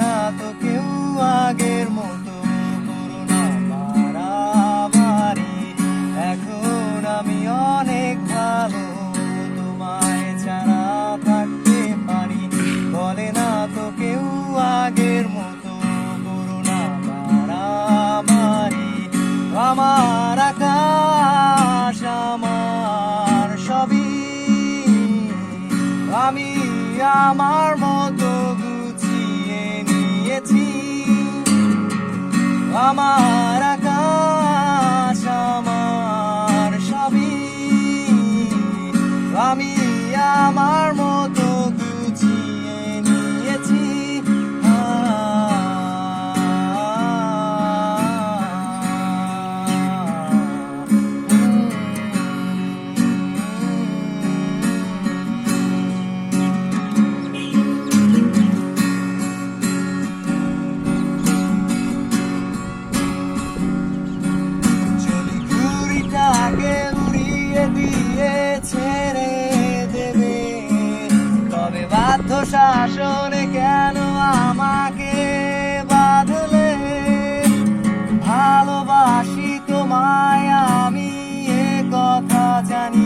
না তো কেউ আগের মতো এখন আমি অনেক তোমায় থাকতে পারি। বলে না তো কেউ আগের মতো করোনা আমার আমার সবই। আমি আমার মন আমার আকাশ আমার সবই। আমি আমার শাসন কেন আমাকে বাঁধলে? ভালোবাসি তোমায় আমি এ কথা জানি।